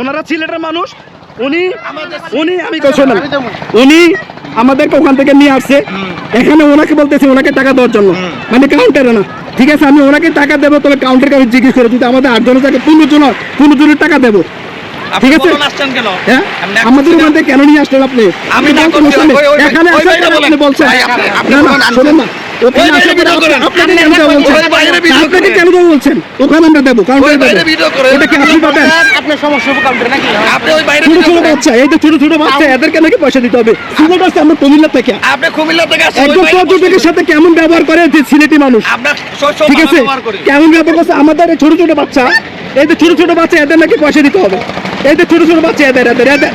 ওনারা সিলেটের মানুষ। উনি উনি আমি শোনেন। উনি আমাদেরকে ওখান থেকে নিয়ে আসছে। এখানে ওনাকে বলতেছে ওনাকে টাকা দেওয়ার জন্য। মানে কাউন্টারে না। ঠিক আছে আমি ওনাকে টাকা দেবো তবে কাউন্টারকে আমি জিজ্ঞেস করে যদি আমাদের আটজনের টাকা পনেরো জন পনেরো জনের টাকা দেবো। ঠিক আছে? হ্যাঁ? আমাদের ওখান থেকে কেন নিয়ে আসলেন আপনি? আমি এখানে বলছেন। না, না, শোনেন না। ওখানে ওই আসার বাইরে পরে ভিডিও করেন। আপনাকে কেন দেওয়া বলছেন? আপনাকে কেন দেওয়া বলছেন? ওখানে আমরা দেবো কাউন্টারে দেবো। ভিডিও কি আপনি পাবেন? আপনার সমস্যা কাউন্টারে নাকি? আপনি ওই বাইরে ছোট ছোট বাচ্চা এই যে ছোট ছোট বাচ্চা এদেরকে নাকি পয়সা দিতে হবে? সুযোগ আছে আমরা কুমিল্লা থেকে। আপনি কুমিল্লা থেকে আসছেন, একজন পর্যটকের সাথে কেমন ব্যবহার করে যে সিলেটি মানুষ? ঠিক আছে? কেমন ব্যবহার করছে? আমাদের ছোট ছোট বাচ্চা এই যে ছোট ছোট বাচ্চা এদের নাকি পয়সা দিতে হবে। এই যে ছোট ছোট বাচ্চা এদের এদের এদের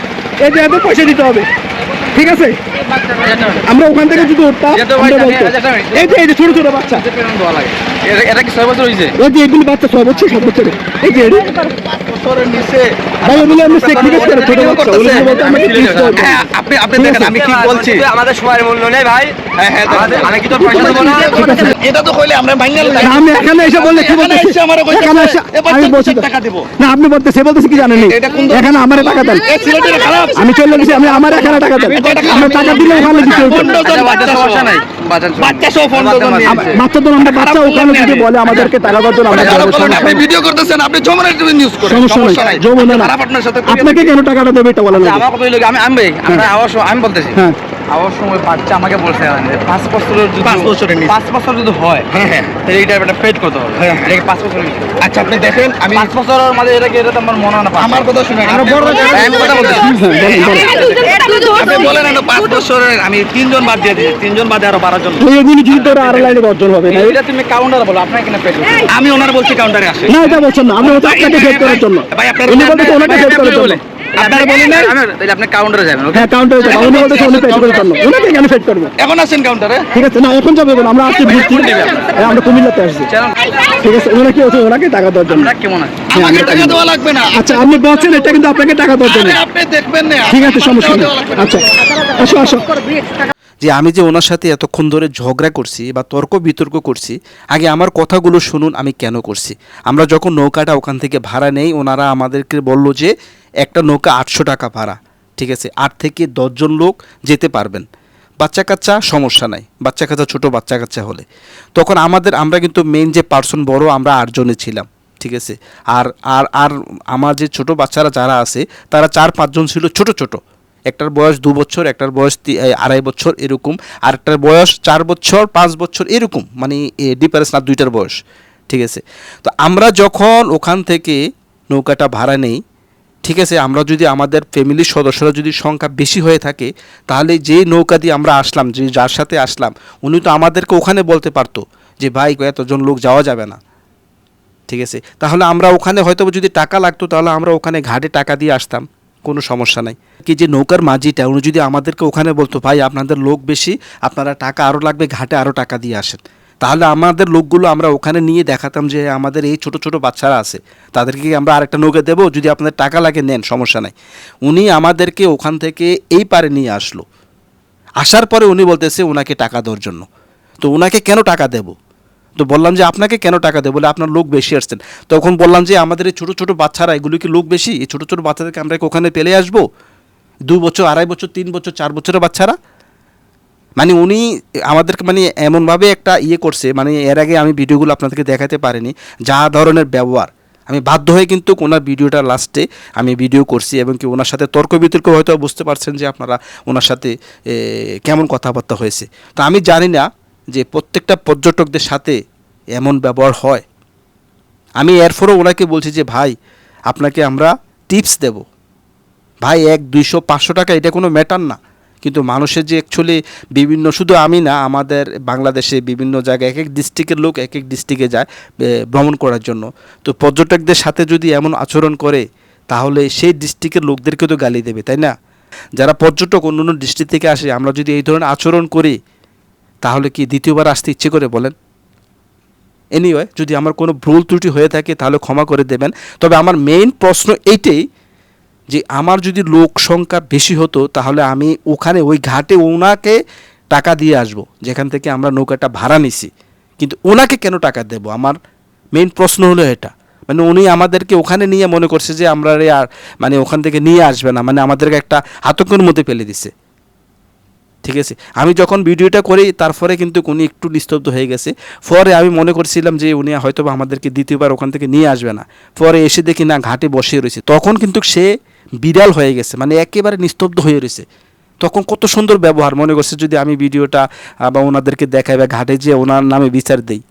এদের পয়সা দিতে হবে। ঠিক আছে? আমরা ওখান থেকে যদি উঠতাম যেতে ভাই, আমরা আমি- বলতাম, আচ্ছা, আমি- এই যে এই যে ছোট ছোট বাচ্চা। এটা কি ছয় বছর হয়েছে এই যে এগুলি বাচ্চা ছয় বছর সাত এই যে। বলতে। হ্যাঁ, আপনি আপনি দেখেন আমি কি বলছি? আমাদের সময়ের মূল্য নেই ভাই। হ্যাঁ, হ্যাঁ। এটা তো কইলে আমরা আমি এখানে এসে বললে কি আমি বলছি টাকা দিব। না আপনি বলতেছে বলতেছে কি জানেন এখানে আমার টাকা দেন। এই ছেলেটা খারাপ আমি চলে গেছি আমি আমার এখানে টাকা দেন। আমরা টাকা দিলে ওখানে দিতে বাচ্চা সহ। বাচ্চা আমরা বাচ্চা ওখানে যদি বলে আমাদেরকে টাকা দেওয়ার জন্য আমরা ওটা আরও দেবো, বলেন, সমস্যা আপনি ভিডিও করতেছেন আপনি যমুনার টিভি নিউজ করেন সমস্যা নাই যৌবনে না আপনার সাথে আপনাকে কেন টাকাটা দেবে এটা বলেন আচ্ছা, আমার কথা হইল আমি আমি আমরা আওয়ার সময়- আমি বলতেছি। হ্যাঁ। সময় বাচ্চা আমাকে বলছে পাঁচ বছরের যদি পাঁচ বছরের পাঁচ বছর যদি হয় হ্যাঁ, হ্যাঁ। তাহলে এটা একটা হ্যাঁ। পাঁচ আচ্ছা আপনি দেখেন আমি পাঁচ বছরের মাঝে এটা এটা আমার মনে হয় না আমার কথা আমরা বড় আমি কথা বলতেছি। আপনি বলেন এটা পাঁচ বছরের আমি তিনজন বাদ দিয়ে দিই তিনজন বাদে আরও বারো জন। এগুলি যদি তোরা আরও লাইনে হবে না এটা তুমি কাউন্টার বলো আপনার কিনা আমি ওনার বলছি কাউন্টারে আসে না এটা বলছেন না আমি আপনাকে সেট করার জন্য। ভাই, আপনার- উনি বলতেছে ওনাকে সেট করার জন্য। আপনারা বলেন নাই? আপনি কাউন্টারে যাবেন হ্যাঁ কাউন্টারে যাব উনি বলতেছে উনি সেট করার জন্য ওনাকে কেন সেট করব। এখন আসেন কাউন্টারে ঠিক আছে না এখন যাবে আমরা আসছি ঘুরছি হ্যাঁ, আমরা কুমিল্লাতে আসছি। ঠিক আছে ওনাকে হচ্ছে ওনাকে টাকা দেওয়ার জন্য। কেমন আছে? হ্যাঁ, আমাকে টাকা দেওয়া লাগবে না। আচ্ছা আপনি বলছেন এটা কিন্তু আপনাকে টাকা দেওয়ার জন্য। আপনি দেখবেন না। ঠিক আছে সমস্যা নেই। না। আচ্ছা আসো আসো। যে আমি যে ওনার সাথে এতক্ষণ ধরে ঝগড়া করছি বা তর্ক বিতর্ক করছি আগে আমার কথাগুলো শুনুন আমি কেন করছি? আমরা যখন নৌকাটা ওখান থেকে ভাড়া নেই ওনারা আমাদেরকে বলল যে একটা নৌকা আটশো টাকা ভাড়া, ঠিক আছে? আট থেকে দশজন লোক যেতে পারবেন। বাচ্চা কাচ্চা সমস্যা নাই, বাচ্চা কাচ্চা ছোটো, বাচ্চা কাচ্চা হলে। তখন আমাদের, আমরা কিন্তু মেন যে পার্সন বড়, আমরা আটজনে ছিলাম, ঠিক আছে? আর আর আর আমার যে ছোট বাচ্চারা যারা আছে, তারা চার, পাঁচজন ছিল ছোট ছোট। একটার বয়স দু বছর, একটার বয়স আড়াই বছর এরকম, আর একটার বয়স চার বছর, পাঁচ বছর এরকম মানে ডিফারেন্স না, দুইটার বয়স, ঠিক আছে? তো আমরা যখন ওখান থেকে নৌকাটা ভাড়া নেই ঠিক আছে, আমরা যদি আমাদের ফ্যামিলির সদস্যরা যদি সংখ্যা বেশি হয়ে থাকে, তাহলে যে নৌকা দিয়ে আমরা আসলাম, যে যার সাথে আসলাম, উনি তো আমাদেরকে ওখানে বলতে পারতো যে, ভাই, এতজন লোক যাওয়া যাবে না। ঠিক আছে, তাহলে আমরা ওখানে হয়তো যদি টাকা লাগতো, তাহলে আমরা ওখানে ঘাটে টাকা দিয়ে আসতাম, কোনো সমস্যা নাই। কি যে নৌকার মাঝিটা, উনি যদি আমাদেরকে ওখানে বলতো, ভাই, আপনাদের লোক বেশি, আপনারা টাকা আরও লাগবে, ঘাটে আরও টাকা দিয়ে আসেন। তাহলে আমাদের লোকগুলো আমরা ওখানে নিয়ে দেখাতাম যে আমাদের এই ছোট ছোট বাচ্চারা আছে, তাদেরকে আমরা আরেকটা নৌকা দেবো, যদি আপনাদের টাকা লাগে নেন, সমস্যা নাই। উনি আমাদেরকে ওখান থেকে এই পারে নিয়ে আসলো। আসার পরে উনি বলতেছে, ওনাকে টাকা দেওয়ার জন্য। তো ওনাকে কেন টাকা দেবো? তো বললাম যে, আপনাকে কেন টাকা দেবো? বলে, আপনার লোক বেশি আসছেন। তখন বললাম যে, আমাদের এই ছোটো ছোটো বাচ্চারা, এগুলো কি লোক বেশি? এই ছোটো ছোটো বাচ্চাদেরকে আমরা ওখানে পেলে আসব? দু বছর, আড়াই বছর, তিন বছর, চার বছরের বাচ্চারা মানে উনি আমাদেরকে মানে এমনভাবে একটা ইয়ে করছে মানে এর আগে আমি ভিডিওগুলো আপনাদেরকে দেখাতে পারিনি, যা ধরনের ব্যবহার। আমি বাধ্য হয়ে কিন্তু ওনার ভিডিওটা লাস্টে আমি ভিডিও করছি এবং কি ওনার সাথে তর্ক বিতর্ক হয়তো বুঝতে পারছেন যে আপনারা ওনার সাথে কেমন কথাবার্তা হয়েছে। তো আমি জানি না যে প্রত্যেকটা পর্যটকদের সাথে এমন ব্যবহার হয়। আমি এরপরও ওনাকে বলছি যে, ভাই, আপনাকে আমরা টিপস দেব। ভাই, এক দুইশো পাঁচশো টাকা, এটা কোনো ম্যাটার না। কিন্তু মানুষের যে অ্যাকচুয়ালি বিভিন্ন, শুধু আমি না, আমাদের বাংলাদেশে বিভিন্ন জায়গায় এক এক ডিস্ট্রিক্টের লোক এক এক ডিস্ট্রিক্টে যায় ভ্রমণ করার জন্য। তো পর্যটকদের সাথে যদি এমন আচরণ করে, তাহলে সেই ডিস্ট্রিক্টের লোকদেরকে তো গালি দেবে, তাই না? যারা পর্যটক অন্য অন্য ডিস্ট্রিক্ট থেকে আসে, আমরা যদি এই ধরনের আচরণ করি, তাহলে কি দ্বিতীয়বার আসতে ইচ্ছে করে বলেন? এনিওয়ে যদি আমার কোনো ভুল ত্রুটি হয়ে থাকে, তাহলে ক্ষমা করে দেবেন। তবে আমার মেইন প্রশ্ন এইটাই যে আমার যদি লোক সংখ্যা বেশি হতো, তাহলে আমি ওখানে ওই ঘাটে ওনাকে টাকা দিয়ে আসব, যেখান থেকে আমরা নৌকাটা ভাড়া নিছি। কিন্তু ওনাকে কেন টাকা দেব? আমার মেইন প্রশ্ন হলো এটা। মানে উনি আমাদেরকে ওখানে নিয়ে মনে করছে যে আমরা আর মানে ওখান থেকে নিয়ে আসবে না মানে আমাদেরকে একটা আতঙ্কের মধ্যে ফেলে দিছে। ঠিক আছে? আমি যখন ভিডিওটা করি, তারপরে কিন্তু উনি একটু নিস্তব্ধ হয়ে গেছে। পরে আমি মনে করছিলাম যে উনি হয়তো আমাদেরকে দ্বিতীয়বার ওখান থেকে নিয়ে আসবে না। পরে এসে দেখি না, ঘাটে বসে রয়েছে। তখন কিন্তু সে বিড়াল হয়ে গেছে মানে একেবারে নিস্তব্ধ হয়ে রয়েছে। তখন কত সুন্দর ব্যবহার, মনে করছে যদি আমি ভিডিওটা বা ওনাদেরকে দেখাই বা ঘাটে যেয়ে ওনার নামে বিচার দেই।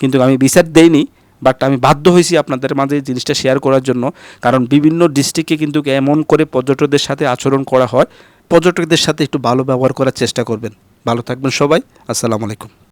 কিন্তু আমি বিচার দেইনি বাট আমি বাধ্য হয়েছি আপনাদের মাঝে জিনিসটা শেয়ার করার জন্য। কারণ বিভিন্ন ডিস্ট্রিক্টে কিন্তু এমন করে পর্যটকদের সাথে আচরণ করা হয়, পর্যটকদের সাথে একটু ভালো ব্যবহার করার চেষ্টা করবেন। ভালো থাকবেন সবাই, আসসালামু আলাইকুম।